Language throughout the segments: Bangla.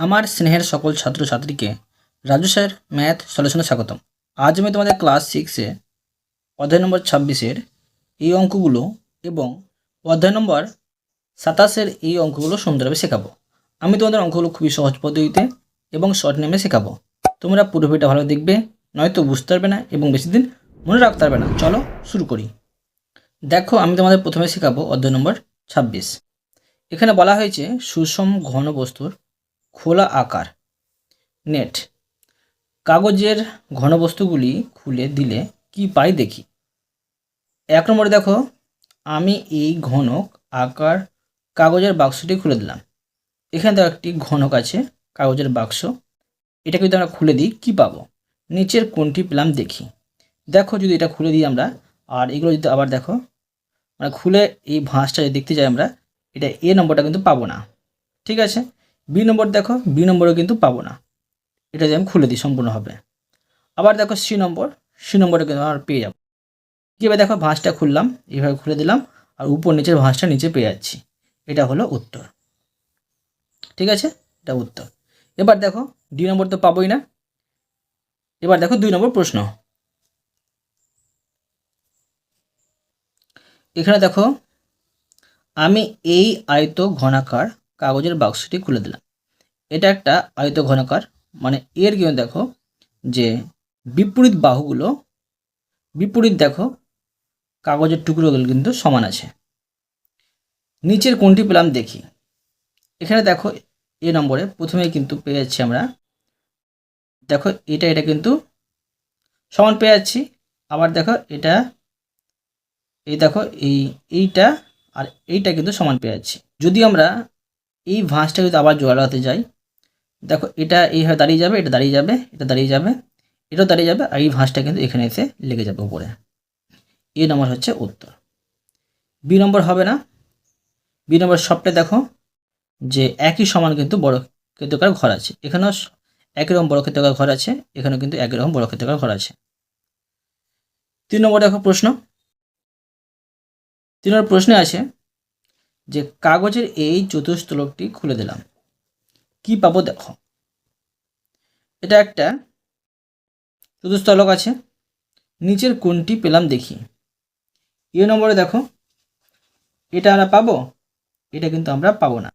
আমার স্নেহের সকল ছাত্রছাত্রীকে রাজু স্যার, ম্যাথ সলিউশনে স্বাগতম। আজ আমি তোমাদের ক্লাস সিক্সে অধ্যায় নম্বর ছাব্বিশের এই অঙ্কগুলো এবং অধ্যায় নম্বর সাতাশের এই অঙ্কগুলো সুন্দরভাবে শেখাবো। আমি তোমাদের অঙ্কগুলো খুবই সহজ পদ্ধতিতে এবং শর্ট নেমে শেখাবো। তোমরা পুরো ভিডিওটা ভালো দেখবে, নয়তো বুঝতে পারবে না এবং বেশি দিন মনে রাখতে পারবে না। চলো শুরু করি। দেখো, আমি তোমাদের প্রথমে শেখাবো অধ্যায় নম্বর ছাব্বিশ। এখানে বলা হয়েছে সুষম ঘন বস্তুর খোলা আকার, নেট, কাগজের ঘনবস্তুগুলি খুলে দিলে কি পাই দেখি? এক নম্বরে দেখো, আমি এই ঘনক আকার কাগজের বাক্সটি খুলে দিলাম। এখানে দেখো একটি ঘনক আছে কাগজের বাক্স। এটাকে যদি আমরা খুলে দিই, কি পাবো? নিচের কোনটি পেলাম দেখি। দেখো যদি এটা খুলে দিই আমরা, আর এগুলো যদি আবার দেখো মানে খুলে এই ভাঁজটা দেখতে যাই আমরা, এটা এ নম্বরটা কিন্তু পাবো না। ঠিক আছে? বি নম্বর দেখো বি নম্বরও কিন্তু পাবো না। এটা যদি আমি খুলে দিই, সম্পূর্ণ হবে। আবার দেখো সি নম্বর সি নম্বরটা কিন্তু আমার পেয়ে যাব। কীভাবে দেখো ভাঁজটা খুললাম, এইভাবে খুলে দিলাম, আর উপর নিচের ভাঁজটা নিচে পেয়ে যাচ্ছি। এটা হলো উত্তর। ঠিক আছে? এটা উত্তর। এবার দেখো দুই নম্বর তো পাবোই না। এবার দেখো দুই নম্বর প্রশ্ন। এখানে দেখো, আমি এই আয়ত ঘনাকার কাগজের বাক্সটি খুলে দিলাম। এটা একটা আয়ত ঘনাকার মানে এর কিন্তু দেখো যে বিপরীত বাহুগুলো, বিপরীত দেখো কাগজের টুকরোগুলো কিন্তু সমান আছে। নিচের কোনটি পেলাম দেখি। এখানে দেখো এ নম্বরে প্রথমে কিন্তু পেয়ে যাচ্ছি আমরা। দেখো এটা এটা কিন্তু সমান পেয়ে যাচ্ছি। আবার দেখো এটা, এই দেখো এই, এইটা আর এইটা কিন্তু সমান পেয়ে যাচ্ছি। যদি আমরা এই ভাঁজটা যদি আবার জোড়াতে যাই, দেখো এটা এইভাবে দাঁড়িয়ে যাবে, এটা দাঁড়িয়ে যাবে, এটা দাঁড়িয়ে যাবে, এটাও দাঁড়িয়ে যাবে, আর এই ভাঁজটা কিন্তু এখানে এসে লেগে যাবে উপরে। এ নম্বর হচ্ছে উত্তর। বি নম্বর হবে না। বি নম্বর সবটা দেখো যে একই সমান কিন্তু বড় ক্ষেত্রকার ঘর আছে। এখানেও একই রকম বড় ক্ষেত্রকার ঘর আছে, এখানেও কিন্তু একই রকম বড় ক্ষেত্রকার ঘর আছে। তিন নম্বর দেখো প্রশ্ন। তিন নম্বর প্রশ্নে আছে যে কাগজের এই চতুস্তলকটি খুলে দিলাম। কি পাবো দেখো। এটা একটা চতুস্তলক আছে। নিচের কোনটি পেলাম দেখি। এ নম্বরে দেখো, এটা আমরা পাবো, এটা কিন্তু আমরা পাবো না।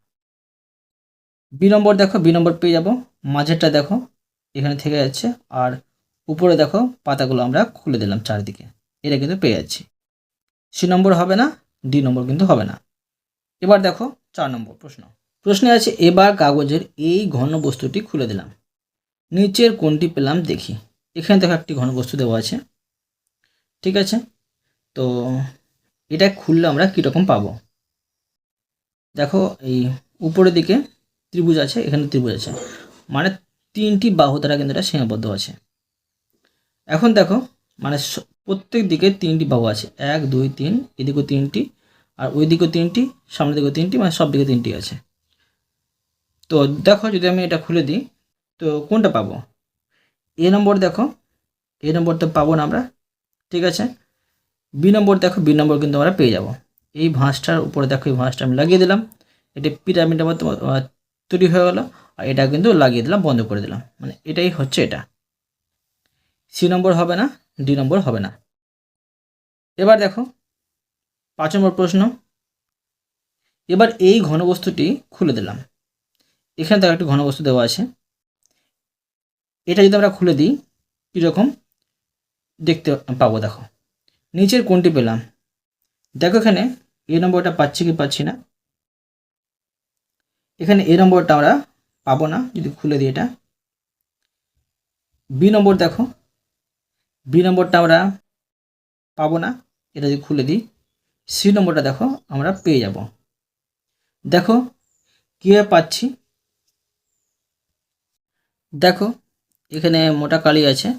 বি নম্বর দেখো বি নম্বর পেয়ে যাব। মাঝেরটা দেখো, এখানে থেকে যাচ্ছে। আর উপরে দেখো, পাতাগুলো আমরা খুলে দিলাম চারিদিকে। এটা কিন্তু পেয়ে যাচ্ছি। সি নম্বর হবে না ডি নম্বর কিন্তু হবে না। এবার দেখো চার নম্বর প্রশ্ন। প্রশ্নে আছে, এবার কাগজের এই ঘন বস্তুটি খুলে দিলাম। নিচের কোনটি পেলাম দেখি। এখানে দেখো একটি ঘন বস্তু দেওয়া আছে। ঠিক আছে? তো এটা খুললে আমরা কীরকম পাবো? দেখো, এই উপরের দিকে ত্রিভুজ আছে, এখানে ত্রিভুজ আছে। মানে তিনটি বাহু দ্বারা কিন্তু এটা সীমাবদ্ধ আছে। এখন দেখো মানে প্রত্যেক দিকে তিনটি বাহু আছে। এক, দুই, তিন, এদিকেও তিনটি আর ওই দিকেও তিনটি, সামনের দিকেও তিনটি মানে সব দিকে তিনটি আছে। তো দেখো যদি আমি এটা খুলে দিই, তো কোনটা পাবো? এ নম্বর দেখো, এ নম্বর তো পাবো না আমরা, ঠিক আছে? বি নম্বর দেখো, বি নম্বর কিন্তু আমরা পেয়ে যাব। এই ভাঁজটার উপরে দেখো, এই ভাঁজটা আমি লাগিয়ে দিলাম। এটি পিরামিডের মতো তৈরি হয়ে গেলো, আর এটা কিন্তু লাগিয়ে দিলাম, বন্ধ করে দিলাম। মানে এটাই হচ্ছে এটা। সি নম্বর হবে না, ডি নম্বর হবে না। এবার দেখো পাঁচ নম্বর প্রশ্ন। এবার এই ঘনবস্তুটি খুলে দিলাম। এখানে দেখো একটি ঘনবস্তু দেওয়া আছে। এটা যদি আমরা খুলে দিই, কীরকম? দেখতে পাবো, দেখো। নিচের কোনটি পেলাম। দেখো এখানে, এ নম্বরটা পাচ্ছি কি পাচ্ছি না। এখানে এ নম্বরটা আমরা পাবো না, যদি খুলে দিই এটা। বি নম্বর দেখো। বি নম্বরটা আমরা পাবো না, এটা যদি খুলে দিই। সি নম্বরটা দেখো, আমরা পেয়ে যাব। দেখো, কীভাবে পাচ্ছি? দেখো, এখানে মোটা কালি আছে।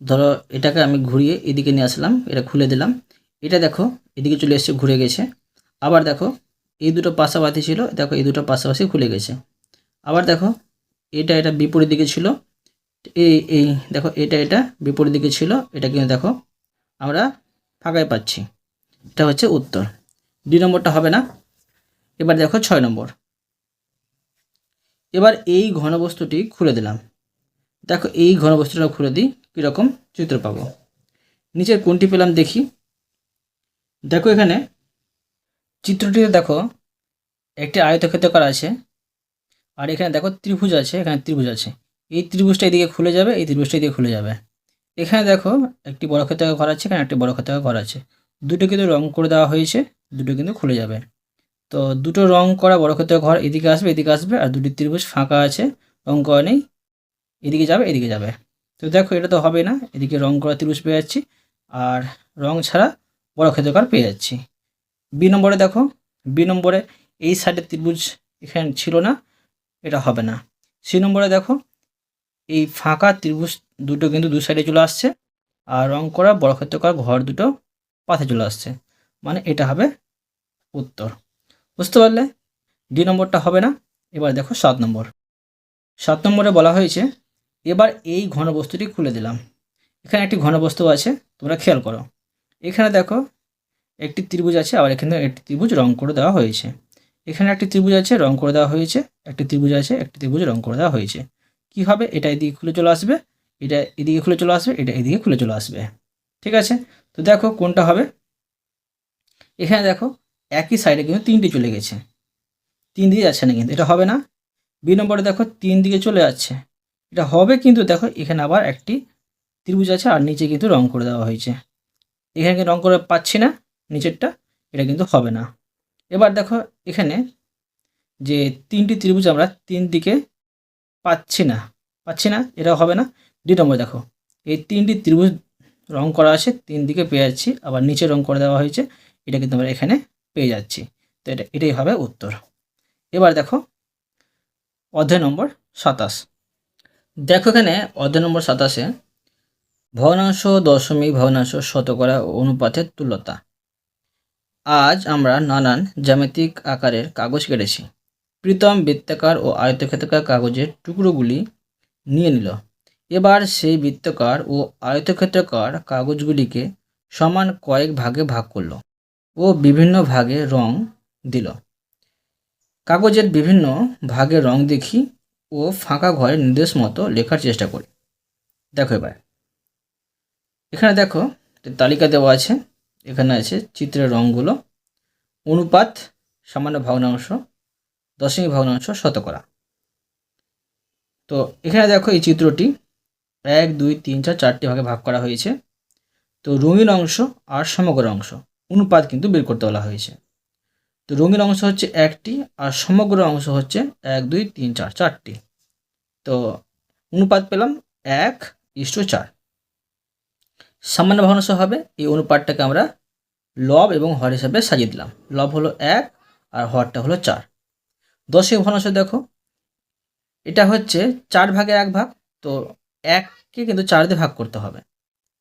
ধরো, এটাকে আমি ঘুরিয়ে এদিকে নিয়ে আসলাম, এটা খুলে দিলাম। এটা দেখো, এদিকে চলে এসছে, ঘুরে গেছে। আবার দেখো, এই দুটো পাশাপাশি ছিল, দেখো, এই দুটো পাশাপাশি খুলে গেছে। আবার দেখো, এটা এটা বিপরীত দিকে ছিল। এই এই, দেখো, এটা এটা বিপরীত দিকে ছিল। এটা কিন্তু দেখো, আমরা ফাঁকায় পাচ্ছি। এটা হচ্ছে উত্তর। দুই নম্বরটা হবে না? এবার দেখো ছয় নম্বর। এবার এই ঘনবস্তুটি খুলে দিলাম। দেখো এই ঘনবস্তুটা খুলে দিই, কীরকম? চিত্র পাবো। নিচের কোনটি পেলাম দেখি। দেখো এখানে চিত্রটিতে দেখো একটি আয়তক্ষেত্রাকার আছে, আর এখানে দেখো ত্রিভুজ আছে, এখানে ত্রিভুজ আছে। এই ত্রিভুজটা এদিকে খুলে যাবে, এই ত্রিভুজটা এদিকে খুলে যাবে। এখানে দেখো একটি বড় ক্ষেত্রাকার ঘর আছে, এখানে একটি বড় ক্ষেত্রাকার ঘর আছে। দুটো কিন্তু রং করে দেওয়া হয়েছে, দুটো কিন্তু খুলে যাবে। তো দুটো রং করা বড় ক্ষেত্রাকার ঘর এদিকে আসবে এদিকে আসবে, আর দুটি ত্রিভুজ ফাঁকা আছে, রং করা নেই, এদিকে যাবে এদিকে যাবে। তো দেখো এটা তো হবে না, এদিকে রং করা ত্রিভুজ পেয়ে যাচ্ছি, আর রং ছাড়া বড় ক্ষেত্রকার পেয়ে যাচ্ছি। বি নম্বরে দেখো বি নম্বরে এই সাইডে ত্রিভুজ এখানে ছিল না, এটা হবে না। সি নম্বরে দেখো, এই ফাঁকা ত্রিভুজ দুটো কিন্তু দু সাইডে চলে আসছে, আর রং করা বড় ক্ষেত্রকার ঘর দুটো পাশে চলে আসছে। মানে এটা হবে উত্তর। বুঝতে পারলে? ডি নম্বরটা হবে না। এবার দেখো সাত নম্বর। সাত নম্বরে বলা হয়েছে, এবার এই ঘনবস্তুটি খুলে দিলাম। এখানে একটি ঘনবস্তু আছে, তোমরা খেয়াল করো। এখানে দেখো একটি ত্রিভুজ আছে, আবার এখানে একটি ত্রিভুজ রং করে দেওয়া হয়েছে। এখানে একটি ত্রিভুজ আছে, রং করে দেওয়া হয়েছে। একটি ত্রিভুজ আছে, একটি ত্রিভুজ রং করে দেওয়া হয়েছে। কি হবে? এটা এদিকে খুলে চলে আসবে, এটা এদিকে খুলে চলে আসবে, এটা এদিকে খুলে চলে আসবে। ঠিক আছে? তো দেখো কোনটা হবে? এখানে দেখো একই সাইডে কিন্তু তিনটি চলে গেছে। তিন দিকে যাচ্ছে না কিন্তু, এটা হবে না। বি নম্বরে দেখো তিন দিকে চলে যাচ্ছে। এটা হবে কিন্তু দেখো এখানে আবার একটি ত্রিভুজ আছে আর নিচে কিন্তু রং করে দেওয়া হয়েছে। এখানে রং করে পাচ্ছি না, নিচেরটা, এটা কিন্তু হবে না। এবার দেখো এখানে যে তিনটি ত্রিভুজ আমরা তিন দিকে পাচ্ছি না পাচ্ছি না এটা হবে না। ডি নম্বর দেখো, এই তিনটি ত্রিভুজ রং করা আছে, তিন দিকে পেয়ে যাচ্ছি, আবার নিচে রং করে দেওয়া হয়েছে, এটা কিন্তু আমরা এখানে পেয়ে যাচ্ছি। তো এটা, এটাই হবে উত্তর। এবার দেখো, অধ্যায় নম্বর সাতাশ। দেখো এখানে অধ্যায় নম্বর সাতাশে, ভগ্নাংশ দশমিক ভগ্নাংশ শতকরা অনুপাতের তুল্যতা। আজ আমরা নানান জ্যামিতিক আকারের কাগজ কেটেছি। প্রীতম বৃত্তাকার ও আয়তক্ষেত্রাকার কাগজের টুকরোগুলি নিয়ে নিল। এবার সেই বৃত্তকার ও আয়তক্ষেত্রকার কাগজগুলিকে সমান কয়েক ভাগে ভাগ করল ও বিভিন্ন ভাগে রং দিল। কাগজের বিভিন্ন ভাগে রং দেখি ও ফাঁকা ঘরে নির্দেশ মতো লেখার চেষ্টা করি। দেখো এবার। এখানে দেখো তালিকা দেওয়া আছে। এখানে আছে চিত্রের রঙগুলো অনুপাত, সামান্য ভগ্নাংশ, দশমিক ভগ্নাংশ, শতকরা। তো এখানে দেখো এই চিত্রটি এক, দুই, তিন, চার, চারটি ভাগে ভাগ করা হয়েছে। তো রঙিন অংশ আর সমগ্র অংশ, অনুপাত কিন্তু বের করতে বলা হয়েছে। তো রঙিন অংশ হচ্ছে একটি আর সমগ্র অংশ হচ্ছে এক, দুই, তিন, চার, চারটি। তো অনুপাত পেলাম এক ইস্টু চার। সামান্য ভগ্নাংশ হবে, এই অনুপাতটাকে আমরা লব এবং হর হিসাবে সাজিয়ে দিলাম। লব হলো এক আর হরটা হলো চার। দশমিক ভগ্নাংশ দেখো, এটা হচ্ছে চার ভাগে এক ভাগ, তো এককে কিন্তু চার দিয়ে ভাগ করতে হবে।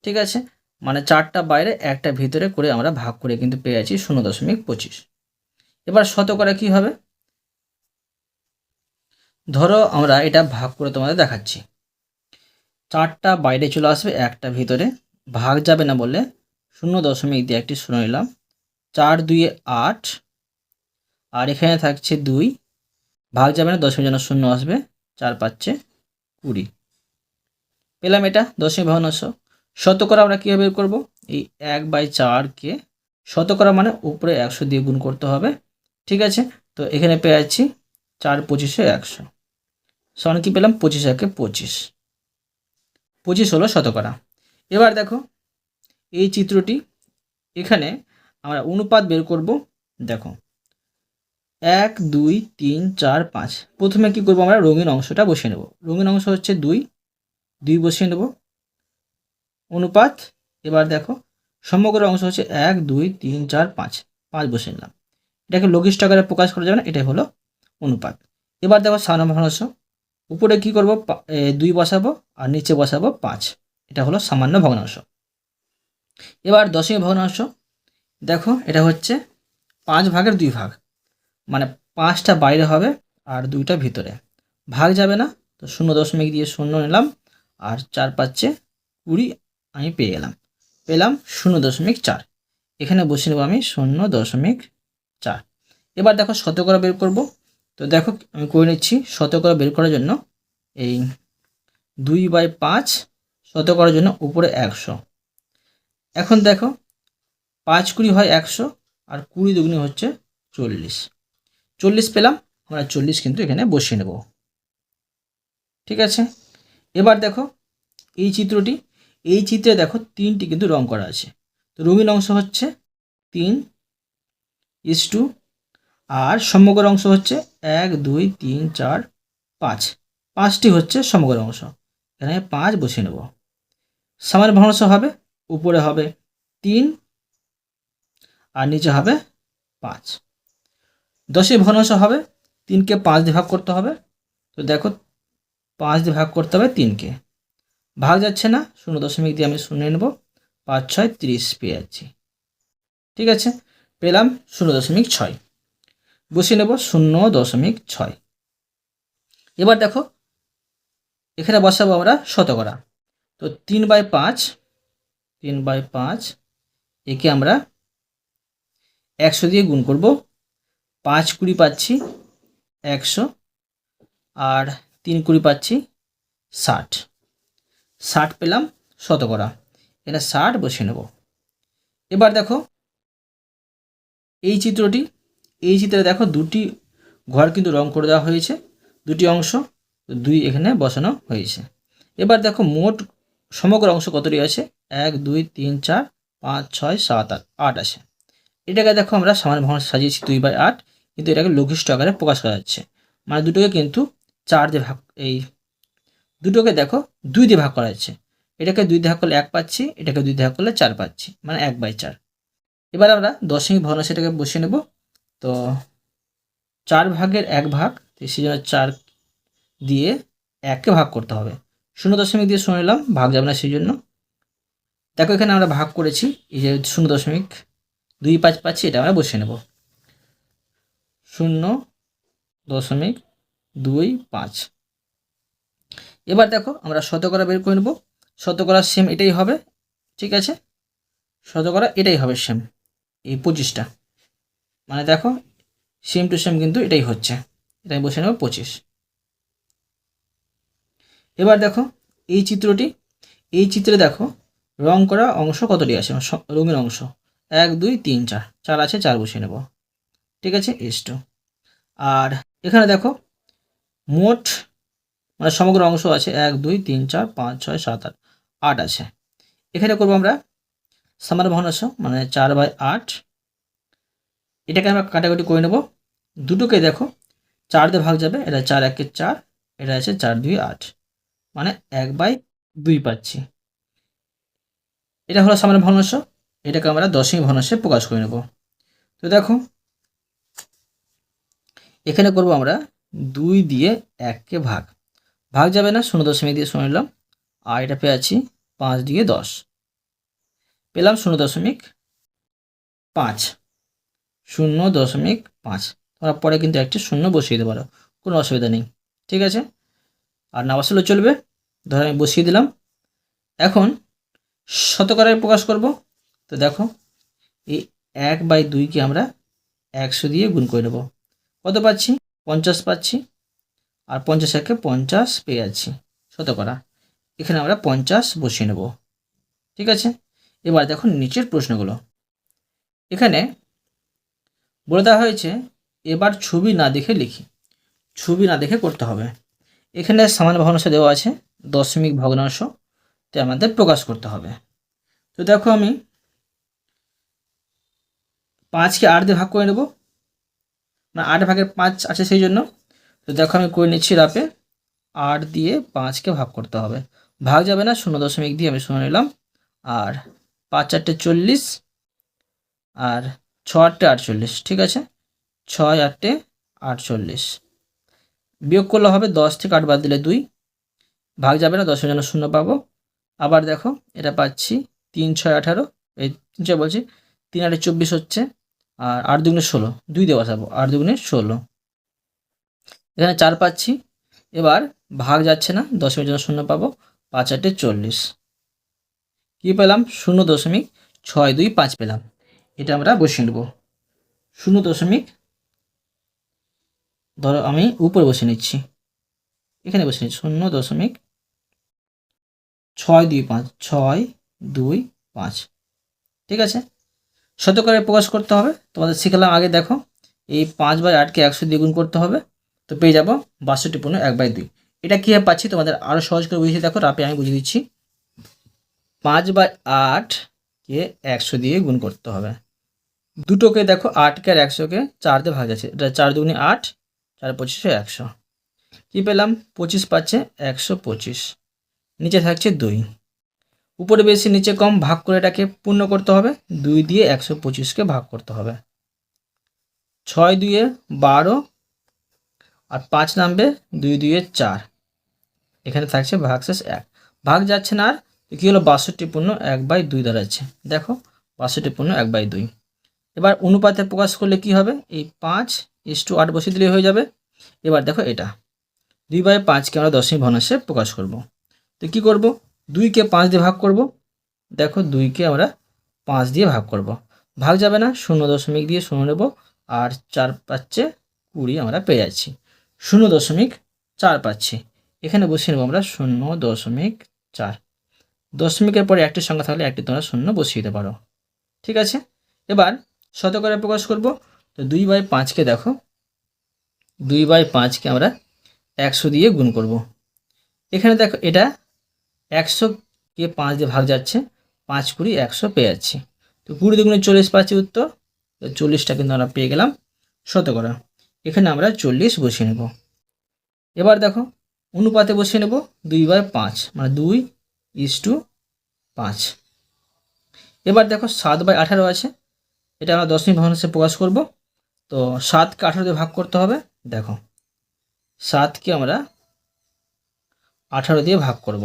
ঠিক আছে? মানে চারটা বাইরে, একটা ভিতরে করে আমরা ভাগ করে কিন্তু পেয়ে আছি শূন্য দশমিক পঁচিশ। এবার শতকরা কি হবে? ধরো আমরা এটা ভাগ করে তোমাদের দেখাচ্ছি। চারটা বাইরে চলে আসবে, একটা ভিতরে। ভাগ যাবে না বলে শূন্য দশমিক দিয়ে একটি শুনে নিলাম। চার দুইয়ে আট, আর এখানে থাকছে দুই। ভাগ যাবে না, দশমিক যেন শূন্য আসবে, চার পাচ্ছে কুড়ি। পেলাম এটা দশমিক ভগ্নাংশ শতকরা আমরা কীভাবে বের করব? এই এক বাই চারকে শতকরা মানে উপরে একশো দিয়ে গুণ করতে হবে, ঠিক আছে? তো এখানে পেয়ে যাচ্ছি চার পঁচিশে একশো। সন কি পেলাম? পঁচিশ একে পঁচিশ। পঁচিশ হলো শতকরা। এবার দেখো, এই চিত্রটি, এখানে আমরা অনুপাত বের করব, দেখো, এক, দুই, তিন, চার, পাঁচ। প্রথমে কি করব আমরা? রঙিন অংশটা বসিয়ে নেব। রঙিন অংশ হচ্ছে দুই দুই বসিয়ে নেব। অনুপাত, এবার দেখো সমগ্র অংশ হচ্ছে এক, দুই, তিন, চার, পাঁচ পাঁচ বসিয়ে নিলাম। এটাকে লঘিষ্ঠ আকারে প্রকাশ করা যাবে না, এটাই হলো অনুপাত। এবার দেখো সামান্য ভগ্নাংশ উপরে কি করব? দুই বসাবো আর নিচে বসাবো পাঁচ। এটা হলো সামান্য ভগ্নাংশ। এবার দশমিক ভগ্নাংশ, দেখো, এটা হচ্ছে পাঁচ ভাগের দুই ভাগ মানে পাঁচটা বাইরে হবে আর দুইটা ভিতরে। ভাগ যাবে না, তো শূন্য দশমিক দিয়ে শূন্য নিলাম। আর চার পাচ্ছে কুড়ি আমি পেয়ে গেলাম। পেলাম শূন্য দশমিক চার। এখানে বসে নেব আমি শূন্য দশমিক চার। এবার দেখো শতকরা বের করব। তো দেখো আমি করে নিচ্ছি শতকরা বের করার জন্য এই দুই বাই পাঁচ শতকরার জন্য উপরে একশো। এখন দেখো পাঁচ কুড়ি হয় একশো আর কুড়ি দুগুনি হচ্ছে চল্লিশ। চল্লিশ পেলাম, আমরা চল্লিশ কিন্তু এখানে বসিয়ে নেব। ঠিক আছে? এবার দেখো, এই চিত্রটি, এই চিত্রে দেখো তিনটি কিন্তু রং করা আছে। তো রঙিন অংশ হচ্ছে তিন ইস টু, আর সমগ্র অংশ হচ্ছে এক, দুই, তিন, চার, পাঁচ। পাঁচটি হচ্ছে সমগ্র অংশ। এখানে পাঁচ বসিয়ে নেব। সামান্য ভগ্নাংশ হবে, উপরে হবে তিন, আর নিচে হবে পাঁচ। দশে ভগ্নাংশ হবে, তিনকে পাঁচ দিয়ে ভাগ করতে হবে। তো দেখো পাঁচ দিয়ে ভাগ করতে হবে তিনকে। ভাগ যাচ্ছে না, শূন্য দশমিক দিয়ে আমি শুনে নেব, পাঁচ, ছয়, তিরিশ পেয়ে যাচ্ছি। ঠিক আছে, পেলাম শূন্য দশমিক ছয়। বসিয়ে নেব শূন্য দশমিক ছয়। এবার দেখো, এখানে বসাবো আমরা শতকরা। তো তিন বাই পাঁচ, তিন বাই পাঁচ, একে আমরা একশো দিয়ে গুণ করব। পাঁচ কুড়ি পাচ্ছি, একশো। আর তিন কুড়ি পাচ্ছি, ষাট। ষাট পেলাম শতকরা। এটা ষাট বসিয়ে নেব। এবার দেখো, এই চিত্রটি, এই চিত্রে দেখো দুটি ঘর কিন্তু রং করে দেওয়া হয়েছে। দুটি অংশ, দুই এখানে বসানো হয়েছে। এবার দেখো মোট সমগ্র অংশ কতটি আছে? এক, দুই, তিন, চার, পাঁচ, ছয়, সাত, আট আট আছে। এটাকে দেখো আমরা সমান ভাগ সাজিয়েছি দুই বাই আট, কিন্তু এটাকে লঘিষ্ঠ আকারে প্রকাশ করা যাচ্ছে। মানে দুটোকে কিন্তু চার দিয়ে ভাগ, এই দুটোকে দেখো দুই দিয়ে ভাগ করা যাচ্ছে এটাকে দুই ভাগ করলে এক পাচ্ছি, এটাকে দুই ভাগ করলে চার পাচ্ছি মানে এক বাই চার। এবার আমরা দশমিক ভগ্নাংশ এটাকে বসিয়ে নেব। তো চার ভাগের এক ভাগ সেই চার দিয়ে এককে ভাগ করতে হবে। শূন্য দশমিক দিয়ে শুনে নিলাম ভাগ যাবে না সেই জন্য। দেখো এখানে আমরা ভাগ করেছি, এই যে শূন্য দশমিক দুই পাঁচ পাচ্ছি, এটা আমরা বসিয়ে নেব। শূন্য দশমিক দুই, পাঁচ। এবার দেখো আমরা শতকরা বের করে নেব। শতকরা সেম এটাই হবে, ঠিক আছে? শতকরা এটাই হবে সেম এই পঁচিশটা। মানে দেখো সেম টু সেম কিন্তু এটাই হচ্ছে। এটাই বসে নেব পঁচিশ। এবার দেখো, এই চিত্রটি, এই চিত্রে দেখো, রং করা অংশ কতটি আছে? রঙের অংশ। এক, দুই, তিন, চার। চার আছে, চার বসিয়ে নেব। ঠিক আছে, এস আর এখানে দেখো মোট মানে সমগ্র অংশ আছে এক, দুই, তিন, চার, পাঁচ, ছয়, সাত, আট আট আছে। এখানে করব আমরা সামান্য ভগ্নাংশ মানে চার বাই আট। এটাকে আমরা কাটাকুটি করে নেব। দুটোকে দেখো, চার দিয়ে ভাগ যাবে, এটা চার একে চার, এটা আছে চার, দুই, আট। মানে এক বাই দুই পাচ্ছি। এটা হলো সামান্য ভগ্নাংশ এটাকে আমরা দশমিক ভগ্নাংশে প্রকাশ করে নেব। তো দেখো, এখানে করব আমরা দুই দিয়ে এককে ভাগ। ভাগ যাবে না, শূন্য দশমিক দিয়ে শুনে নিলাম। আর এটা পেয়ে আছি পাঁচ দিয়ে দশ। পেলাম শূন্য দশমিক পাঁচ। শূন্য দশমিক পাঁচ। তোমরা পরে কিন্তু একটি শূন্য বসিয়ে দিতে পারো। কোনো অসুবিধা নেই। ঠিক আছে? আর না বসালেও চলবে। ধরো আমি বসিয়ে দিলাম। এখন শতকরায় প্রকাশ করব। তো দেখো, এই এক বাই দুইকে আমরা একশো দিয়ে গুণ করে নেব। কত পাচ্ছি? পঞ্চাশ পাচ্ছি, আর পঞ্চাশ একে পঞ্চাশ পেয়ে যাচ্ছি। শতকরা এখানে আমরা পঞ্চাশ বসিয়ে নেব। ঠিক আছে? এবার দেখো নিচের প্রশ্নগুলো। এখানে বলে দেওয়া হয়েছে, এবার ছবি না দেখে লিখি। ছবি না দেখে করতে হবে। এখানে সামান্য ভগ্নাংশ দেওয়া আছে, দশমিক ভগ্নাংশ। তে আমাদের প্রকাশ করতে হবে। তো দেখো আমি পাঁচকে আট দিয়ে ভাগ করে নেব। মানে আট ভাগের পাঁচ আছে সেই জন্য। তো দেখো আমি করে নিচ্ছি রাপে আট দিয়ে পাঁচকে ভাগ করতে হবে। ভাগ যাবে না, শূন্য দশমিক দিয়ে আমি শুনে নিলাম। আর পাঁচ চারটে চল্লিশ, আর ছ আটটে আটচল্লিশ, ঠিক আছে? ছয় আটটে আটচল্লিশ। বিয়োগ করলে হবে দশ থেকে আট বাদ দিলে দুই। ভাগ যাবে না দশের জন্য শূন্য পাবো। আবার দেখো, এটা পাচ্ছি তিন ছয় আঠারো। এই তিন ছয় বলছি, তিন আটে চব্বিশ হচ্ছে। আর আট দুগুণে ষোলো, দুই দিয়ে বসাবো, আট দুগুণে ষোলো। এখানে চার পাচ্ছি। এবার ভাগ যাচ্ছে না দশমিক জন্য শূন্য পাবো, পাঁচ আটে চল্লিশ। কী পেলাম? শূন্য দশমিক ছয় দুই পাঁচ পেলাম। এটা আমরা বসিয়ে নেব। শূন্য দশমিক, ধরো আমি উপরে বসে নিচ্ছি। এখানে বসে নিচ্ছি। শূন্য দশমিক ছয় দুই পাঁচ, ছয় দুই পাঁচ। ঠিক আছে? শতকরে প্রকাশ করতে হবে। তোমাদের শিখলাম আগে দেখো, এই পাঁচ বাই আটকে একশো দিয়ে গুণ করতে হবে। তো পেয়ে যাব বাষট্টি পূর্ণ এক বাই দুই। এটা কীভাবে পাচ্ছি? তোমাদের আরও সহজ করে বুঝিয়ে দেখো রাপে আমি বুঝিয়ে দিচ্ছি। পাঁচ বাই আটকে একশো দিয়ে গুণ করতে হবে। দুটোকে দেখো, আটকে আর একশোকে চার দিয়ে ভাগ আছে এটা চার দুগুণে আট, চার পঁচিশে একশো। কী পেলাম? পঁচিশ পাচ্ছে একশো পঁচিশ। নিচে থাকছে দুই। উপরে বেশি, নিচে কম, ভাগ করে এটাকে পূর্ণ করতে হবে। দুই দিয়ে একশো পঁচিশকে ভাগ করতে হবে। ছয় দুইয়ে বারো আর পাঁচ নামবে দুই দুইয়ে চার। এখানে থাকছে ভাগশেষ এক। ভাগ যাচ্ছে না আর কী হলো? বাষট্টি পূর্ণ এক বাই দুই দাঁড়াচ্ছে। দেখো, বাষট্টি পূর্ণ এক বাই দুই। এবার অনুপাতে প্রকাশ করলে কি হবে? এই পাঁচ ইস টু আট বসিয়ে দিলে হয়ে যাবে। এবার দেখো এটা। দুই বাই পাঁচকে আমরা দশমী ভগ্নাংশে প্রকাশ করব। তো কি করব? দুইকে পাঁচ দিয়ে ভাগ করব। দেখো দুইকে আমরা পাঁচ দিয়ে ভাগ করব। ভাগ যাবে না, শূন্য দশমিক দিয়ে শূন্য নেব আর চার পাচ্ছে কুড়ি আমরা পেয়ে যাচ্ছি। শূন্য দশমিক চার পাচ্ছি। এখানে বসিয়ে নেব আমরা শূন্য দশমিক চার। দশমিকের পরে একটি সংখ্যা থাকলে একটি তোমরা শূন্য বসিয়ে দিতে পারো। ঠিক আছে? এবার শতকরা প্রকাশ করব। তো দুই বাই পাঁচকে দেখো, দুই বাই পাঁচকে আমরা একশো দিয়ে গুণ করব। এখানে দেখো এটা একশোকে পাঁচ দিয়ে ভাগ যাচ্ছে, পাঁচ কুড়ি একশো পেয়ে যাচ্ছি তো কুড়ি দুগুণে চল্লিশ পাচ্ছি উত্তর, তো চল্লিশটা কিন্তু আমরা পেয়ে গেলাম শতকরা। এখানে আমরা চল্লিশ বসিয়ে নেব। এবার দেখো, অনুপাতে বসিয়ে নেব দুই বাই পাঁচ মানে দুই ইস টু পাঁচ। এবার দেখো সাত বাই আঠারো আছে, এটা আমরা দশমিক ভগ্নাংশে প্রকাশ করব। তো সাতকে আঠারো দিয়ে ভাগ করতে হবে, দেখো, সাতকে আমরা আঠারো দিয়ে ভাগ করব।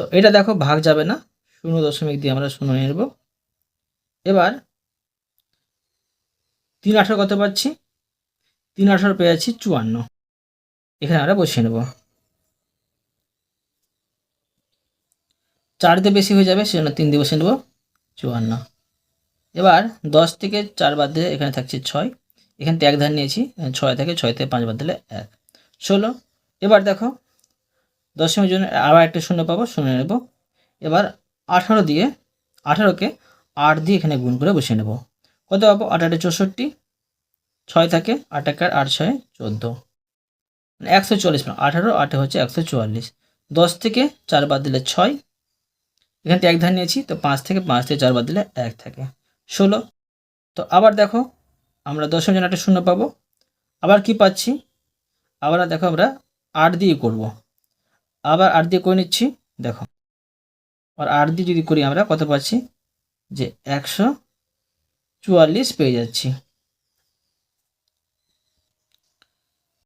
তো এটা দেখো ভাগ যাবে না। শূন্য দশমিক দিয়ে আমরা শূন্য নিয়ে নেব। এবার তিন আঠারো কত পাচ্ছি? তিন আঠারো পেয়ে যাচ্ছি চুয়ান্ন। এখানে আমরা বসিয়ে নেব। চার দিয়ে বেশি হয়ে যাবে, সেজন্য তিন দিয়ে বসিয়ে নেব চুয়ান্ন। এবার দশ থেকে চার বাদ দিলে এখানে থাকছে ছয়। এখান থেকে এক ধার নিয়েছি, ছয় থেকে ছয় থেকে পাঁচ বাদ দিলে এক। ষোলো। এবার দেখো দশমের জন্য আবার একটা শূন্য পাবো, শূন্য নেব। এবার আঠারো দিয়ে, আঠারোকে আট দিয়ে এখানে গুণ করে বসিয়ে নেব। কত পাবো? আট আটে চৌষট্টি, ছয় থাকে আট একার আট ছয় চোদ্দ। মানে একশো চল্লিশ মানে আঠারো, আটে হচ্ছে একশো চুয়াল্লিশ। দশ থেকে চার বাদ দিলে ছয়। এখান থেকে এক ধার নিয়েছি, তো পাঁচ থেকে পাঁচ থেকে চার বাদ দিলে এক থাকে। ষোলো। তো আবার দেখো, আমরা দশের জন্য একটা শূন্য পাবো। আবার কি পাচ্ছি? আবার দেখো আমরা আট দিয়ে করব। আবার আট দিয়ে করে নিচ্ছি, দেখো। আর আট দিয়ে যদি করি আমরা, কত পাচ্ছি? যে একশো চুয়াল্লিশ পেয়ে যাচ্ছি।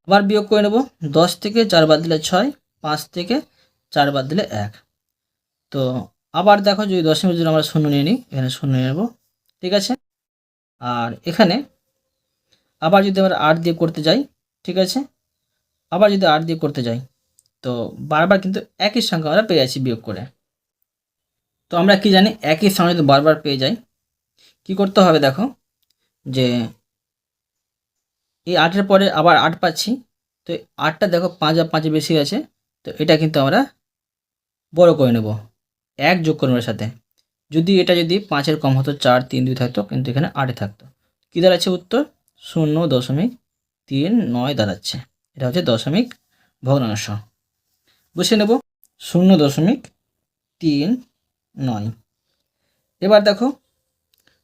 আবার বিয়োগ করে নেব। দশ থেকে চার বাদ দিলে ছয়, পাঁচ থেকে চার বাদ দিলে এক। তো আবার দেখো, যদি দশমিক যদি আমরা শূন্য নিয়ে নিই, এখানে শূন্য নিয়ে নেব। ঠিক আছে? আর এখানে আবার যদি আমরা আট দিয়ে করতে যাই, ঠিক আছে? আবার যদি আট দিয়ে করতে যাই তো বারবার কিন্তু একই সংখ্যা আমরা পেয়ে যাচ্ছি বিয়োগ করে। তো আমরা কি জানি? একই সংখ্যা যদি বারবার পেয়ে যাই, কি করতে হবে দেখো? যে এই আটের পরে আবার আট পাচ্ছি, তো আটটা দেখো পাঁচ আর পাঁচে বেশি আছে তো এটা কিন্তু আমরা বড় করে নেব, এক যোগ এর সাথে। যদি এটা যদি পাঁচের কম হতো, চার, তিন, দুই থাকতো, কিন্তু এখানে আটে থাকতো। কী দাঁড়াচ্ছে উত্তর? শূন্য দশমিক তিন নয় দাঁড়াচ্ছে। এটা হচ্ছে দশমিক ভগ্নাংশ। বসে নেব শূন্য দশমিক তিন নয়। এবার দেখো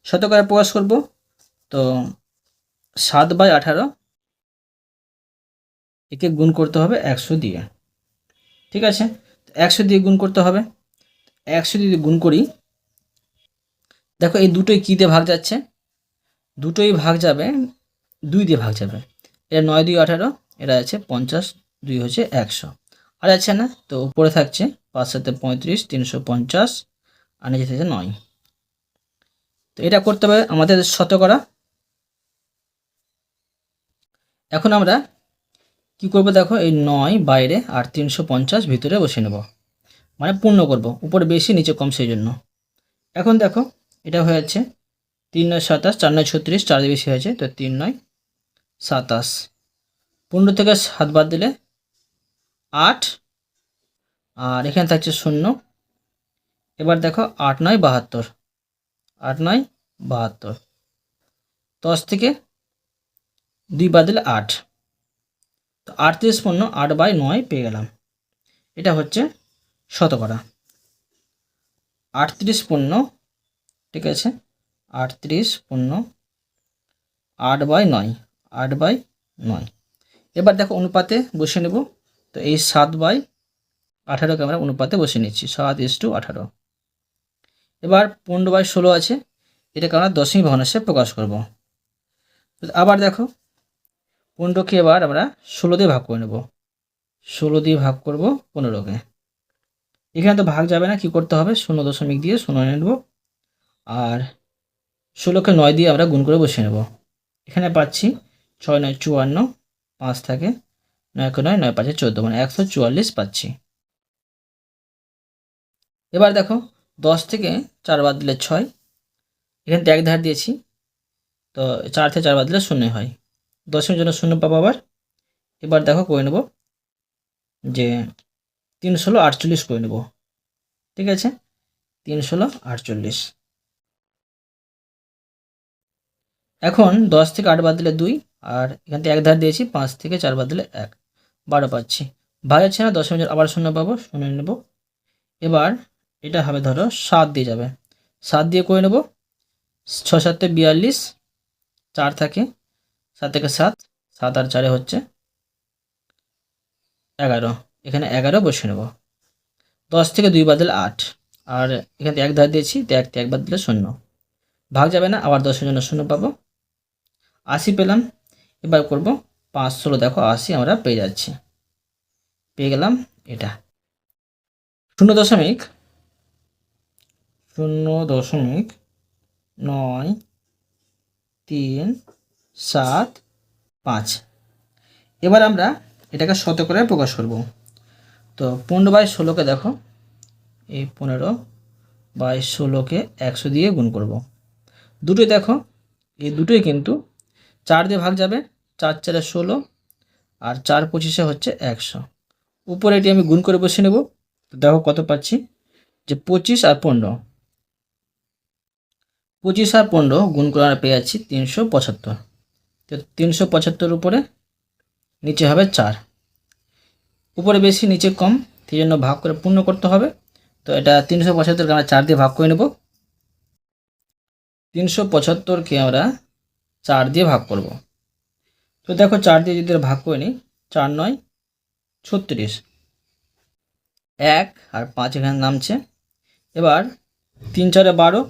শতকরা প্রকাশ করব, তো সাত বাই আঠারো একে গুণ করতে হবে একশো দিয়ে। ঠিক আছে? একশো দিয়ে গুণ করতে হবে। একশো দিয়ে গুণ করি। দেখো এই দুটোই কী দিয়ে ভাগ যাচ্ছে? দুটোই ভাগ যাবে, দুই দিয়ে ভাগ যাবে। এটা নয় দুই আঠারো এটা আছে পঞ্চাশ, দুই হচ্ছে একশো। আর আছে না? তো উপরে থাকছে পাঁচ সাথে পঁয়ত্রিশ, তিনশো পঞ্চাশ, আর নিচে থাকছে নয়। তো এটা করতে হবে আমাদের শতকরা এখন আমরা কি করব দেখো? এই নয় বাইরে আর তিনশো পঞ্চাশ ভিতরে বসে নেব। মানে পূর্ণ করব, উপরে বেশি, নিচে কম, সেই জন্য। এখন দেখো, এটা হয়ে যাচ্ছে তিন নয় সাতাশ, চার নয় ছত্রিশ, চার বেশি হয়েছে তো তিন নয় সাতাশ। পনেরো থেকে সাত বাদ দিলে আট। আর এখানে থাকছে শূন্য। এবার দেখো আট নয় বাহাত্তর। আট নয় বাহাত্তর। দশ থেকে দুই বাদ আট। তো আটত্রিশ পণ্য আট বাই নয় পেয়ে গেলাম। এটা হচ্ছে শতকরা। আটত্রিশ পণ্য ঠিক আছে? আটত্রিশ পণ্য আট বাই নয়, আট বাই নয়। এবার দেখো অনুপাতে বসে নেব। তো এই সাত বাই আঠারোকে আমরা অনুপাতে বসে নিচ্ছি। সাত ইস টু আঠারো। এবার পনেরো বাই ষোলো আছে, এটাকে আমরা দশমিক ভগ্নাংশে প্রকাশ করব। আবার দেখো পনেরোকে এবার আমরা ষোলো দিয়ে ভাগ করে নেব। ষোলো দিয়ে ভাগ করব পনেরোকে এখানে তো ভাগ যাবে না, কি করতে হবে? শূন্য দশমিক দিয়ে শূন্য নেব। আর ষোলোকে নয় দিয়ে আমরা গুণ করে বসিয়ে নেব। এখানে পাচ্ছি ছয় নয় চুয়ান্ন, পাঁচ থাকে। নয় নয় নয় পাঁচে চোদ্দ মানে একশো চুয়াল্লিশ পাচ্ছি। এবার দেখো, দশ থেকে চার বাদ দিলে ছয়, এখানে এক ধার দিয়েছি, তো চার থেকে চার বাদ দিলে শূন্য হয়। দশের জন্য শূন্য পাবো আবার। এবার দেখো করে নেব যে তিন ষোলো আটচল্লিশ করে নেব। ঠিক আছে? তিন ষোলো আটচল্লিশ। এখন দশ থেকে আট বাদ দিলে দুই, আর এখান থেকে এক ধার দিয়েছি, পাঁচ থেকে চার বাদ দিলে এক। বারো পাচ্ছি। ভাগ যাচ্ছে না, দশ মিনিট আবার শূন্য পাবো, শূন্য নেব। এবার এটা হবে ধরো সাত দিয়ে যাবে। সাত দিয়ে করে নেব? ছ সাতে বিয়াল্লিশ, চার থাকে, সাত থেকে সাত সাত আর চারে হচ্ছে এগারো। এখানে এগারো বসে নেব। দশ থেকে দুই বাদ দিলে আট, আর এখানে এক ধার দিয়েছি তো এক এক বাদ দিলে শূন্য। ভাগ যাবে না, আবার দশের জন্য শূন্য পাবো। আশি পেলাম, এবার করব পাঁচ দেখো আশি আমরা পেয়ে যাচ্ছি। পেয়ে গেলাম এটা। শূন্য দশমিক শূন্য দশমিক নয়, তিন, সাত, পাঁচ। এবার আমরা এটাকে শতকরায় প্রকাশ করব। তো পনেরো বাই ষোলোকে দেখো, এই পনেরো বাই ষোলোকে একশো দিয়ে গুণ করব। দুটোই দেখো, এই দুটোই কিন্তু চার দিয়ে ভাগ যাবে চার চারে ষোলো আর চার পঁচিশে হচ্ছে একশো। উপরে এটি আমি গুণ করে বসে নেব। দেখো কত পাচ্ছি? যে পঁচিশ আর পনেরো। পঁচিশ আর পনেরো গুণ করে আমরা পেয়ে যাচ্ছি তিনশো পঁচাত্তর। তো তিনশো পঁচাত্তর উপরে নিচে হবে চার। উপরে বেশি, নিচে কম, সেই জন্য ভাগ করে পূর্ণ করতে হবে। তো এটা তিনশো পঁচাত্তরকে আমরা চার দিয়ে ভাগ করে নেব। তিনশো পঁচাত্তরকে আমরা চার দিয়ে ভাগ করব। তো দেখো চার দিয়ে যদি ভাগ করে নিই, চার নয়, ছত্রিশ। এক আর পাঁচ এখানে নামছে। এবার তিন চারে বারো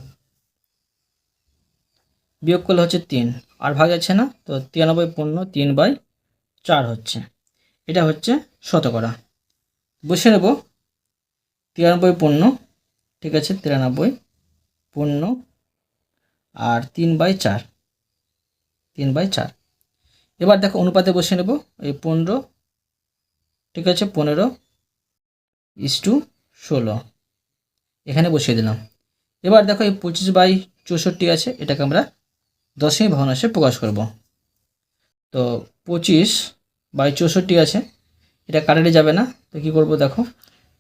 বিয়োগ করলে হচ্ছে তিন। আর ভাগ যাচ্ছে না, তো তিরানব্বই পূর্ণ তিন বাই চার হচ্ছে। এটা হচ্ছে শতকরা। বসে নেব। তিরানব্বই পূর্ণ, ঠিক আছে, তিরানব্বই পূর্ণ আর তিন বাই চার। তিন বাই চার। এবার দেখো অনুপাতে বসে নেব, এই পনেরো, ঠিক আছে, পনেরো ইস টু ষোলো। এখানে বসিয়ে দিলাম। এবার দেখো এই পঁচিশ বাই চৌষট্টি আছে, এটাকে আমরা দশমী ভগ্নাংশে প্রকাশ করব। তো পঁচিশ বাই চৌষট্টি আছে, এটা কাটাতে যাবে না, তো কী করব দেখো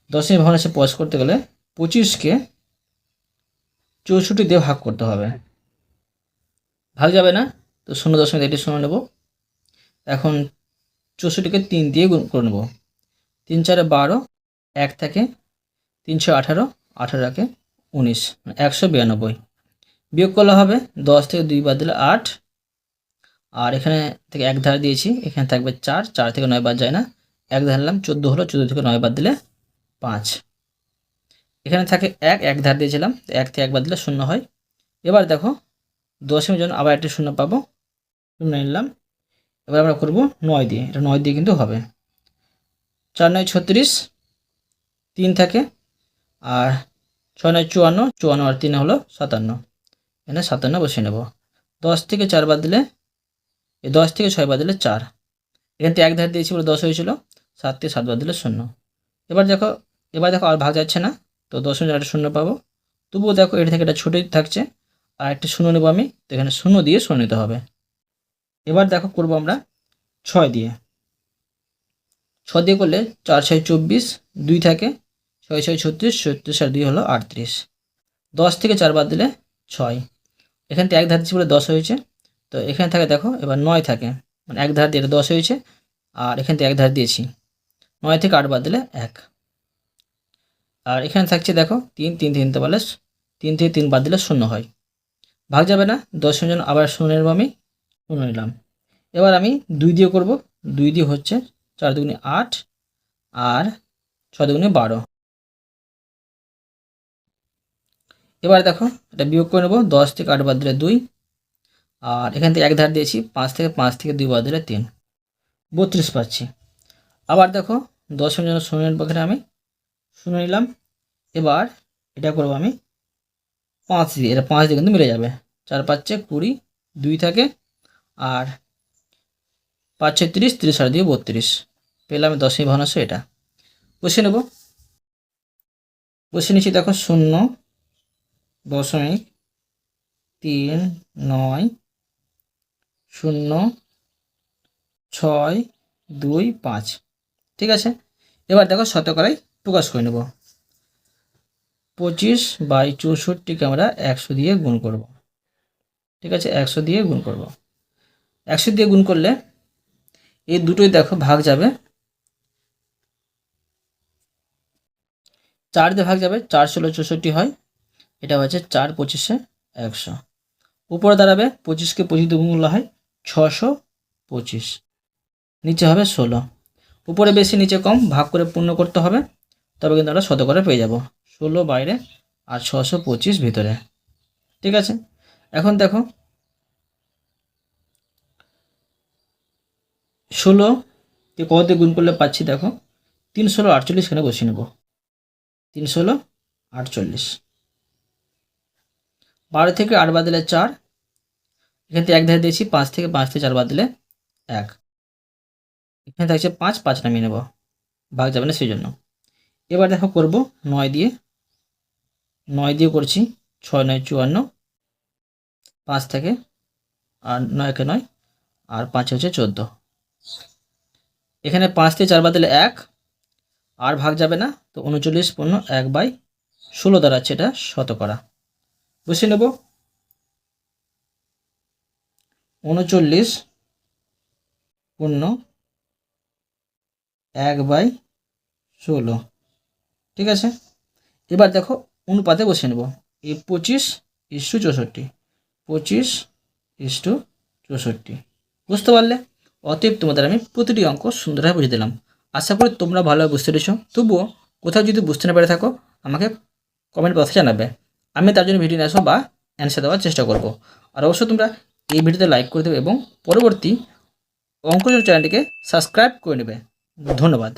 দশমী ভগ্নাংশে প্রকাশ করতে গেলে পঁচিশকে চৌষট্টি দিয়ে ভাগ করতে হবে। ভাগ যাবে না, তো শূন্য দশমিক এটি শূন্য নেব। এখন চৌষট্টিকে তিন দিয়ে গুণ করে নেব। তিন চারে বারো, এক থেকে তিনশো আঠারো আঠারোকে উনিশ মানে একশো বিরানব্বই। বিয়োগ করলে হবে দশ থেকে দুই বাদ দিলে আট। আর এখানে থেকে এক ধার দিয়েছি, এখানে থাকবে চার চার থেকে নয় বাদ যায় না। এক ধারলাম চোদ্দ হলো, চোদ্দ থেকে নয় বাদ দিলে পাঁচ। এখানে থাকে এক এক ধার দিয়েছিলাম এক থেকে এক বাদ দিলে শূন্য হয়। এবার দেখো দশমীর জন্য আবার একটা শূন্য পাবো। নিলাম এবার আমরা করব নয় দিয়ে। এটা নয় দিয়ে কিন্তু হবে। চার নয় ছত্রিশ, তিন থাকে, আর ছয় নয় চুয়ান্ন চুয়ান্ন আর তিনে হলো সাতান্ন। এখানে সাতান্ন বসিয়ে নেব। দশ থেকে চার বাদ দিলে, এই দশ থেকে ছয় বাদ দিলে চার। এখান থেকে এক ধার দিয়েছি বলে দশ হয়েছিল, সাত থেকে সাত বাদ দিলে শূন্য। এবার দেখো এবার দেখো আর ভাগ যাচ্ছে না, তো দশ মিনিট একটা শূন্য পাবো। তবুও দেখো এটা থেকে একটা ছোটোই থাকছে, আর একটা শূন্য নেব আমি, তো এখানে শূন্য দিয়ে শূন্য নিতে হবে। এবার দেখো করব আমরা ছয় দিয়ে। ছ দিয়ে করলে চার ছয় চব্বিশ, দুই থাকে, ছয় ছয় ছত্রিশ ছত্রিশ আর দুই হলো আটত্রিশ। দশ থেকে চার বাদ দিলে ছয়। এখান থেকে এক ধার দিচ্ছি বলে দশ হয়েছে। তো এখানে থাকে দেখো, এবার নয় থাকে। মানে এক ধার দিয়ে দশ হয়েছে, আর এখান থেকে এক ধার দিয়েছি। নয় থেকে আট বাদ দিলে এক। আর এখানে থাকছে দেখো, তিন তিন তিনতে পারলে, তিন থেকে তিন বাদ দিলে শূন্য হয়। ভাগ যাবে না দশের জন্য আবার শূন্য নেব শূন্য নিলাম। এবার আমি দুই দিয়ে করব। দুই দিয়ে হচ্ছে চার দুগুণে আট আর ছ দুগুণে বারো। এবার দেখো এটা বিয়োগ করে নেব। দশ থেকে আট বাদ দুই আর এখান থেকে এক ধার দিয়েছি, পাঁচ থেকে পাঁচ থেকে দুই বাদ দিলে তিন। বত্রিশ পাচ্ছি। আবার দেখো দশের জন্য শূন্যের পক্ষে আমি শুনে নিলাম। এবার এটা করব আমি পাঁচ দিয়ে। এটা পাঁচ দিয়ে কিন্তু মিলে যাবে। চার পাঁচে কুড়ি, দুই থাকে আর পাঁচ, ছয়, তিরিশ তিরিশ আর দিয়ে বত্রিশ। পেলাম দশই ভগ্নাংশ এটা। বসে নেব। বসে নিচ্ছি দেখো শূন্য, দশমিক তিন, নয়, শূন্য, ছয়, দুই, পাঁচ। ঠিক আছে? এবার দেখো শতকরাই প্রকাশ করে নেব। পঁচিশ বাই চৌষট্টিকে আমরা একশো দিয়ে গুণ করব। ঠিক আছে? একশো দিয়ে গুণ করব। একশো দিয়ে গুণ করলে এই দুটোই দেখো ভাগ যাবে। চার দিয়ে ভাগ যাবে, চার ষোলো চৌষট্টি হয়। এটা হচ্ছে চার পঁচিশে একশো। উপরে দাঁড়াবে পঁচিশকে পঁচিশ দিয়ে গুণ করলে হয় ছশো পঁচিশ। নিচে হবে ষোলো। উপরে বেশি, নিচে কম, ভাগ করে পূর্ণ করতে হবে। তবে কিন্তু আমরা শতকরা পেয়ে যাব। ষোলো বাইরে আর ছশো পঁচিশ ভিতরে। ঠিক আছে? এখন দেখো ষোলো কে কতে গুণ করলে পাচ্ছি দেখো, তিন ষোলো আটচল্লিশ এখানে বসিয়ে নেব। তিন ষোলো আটচল্লিশ। বারো থেকে আট বাদ দিলে চার, এখান থেকে এক ধারে দিয়েছি পাঁচ থেকে পাঁচ থেকে চার বাদ দিলে এক। এখানে থাকছে পাঁচ পাঁচ নামিয়ে নেব, ভাগ যাবে না সেই জন্য এবার দেখো করব নয় দিয়ে নয় দিয়ে করছি ছয় নয় চুয়ান্ন, পাঁচ থেকে, আর নয়কে নয়, আর পাঁচ হচ্ছে চোদ্দ। এখানে পাঁচ থেকে চার বাদ দিলে এক, আর ভাগ যাবে না, তো উনচল্লিশ পূর্ণ এক বাই ষোলো দাঁড়াচ্ছে এটা শতকরা। বসে নেব? উনচল্লিশ পূর্ণ এক বাই ষোলো। ঠিক আছে? এবার দেখো অনুপাতে বসে নেব। এই পঁচিশ ইস্টু চৌষট্টি, পঁচিশ ইস্টু চৌষট্টি। বুঝতে পারলে? অতএব তোমাদের আমি প্রতিটি অঙ্ক সুন্দরভাবে বুঝে দিলাম। আশা করি তোমরা ভালোভাবে বুঝতে পেরেছ। তবুও কোথাও যদি বুঝতে না পেরে থাকো, আমাকে কমেন্ট বক্সে জানাবে। আমি তার জন্য ভিডিও নিয়ে আসব বা অ্যান্সার দেওয়ার চেষ্টা করব। আর অবশ্যই তোমরা এই ভিডিওতে লাইক করে দেবে এবং পরবর্তী অঙ্কজন চ্যানেলটিকে সাবস্ক্রাইব করে নেবে। ধন্যবাদ।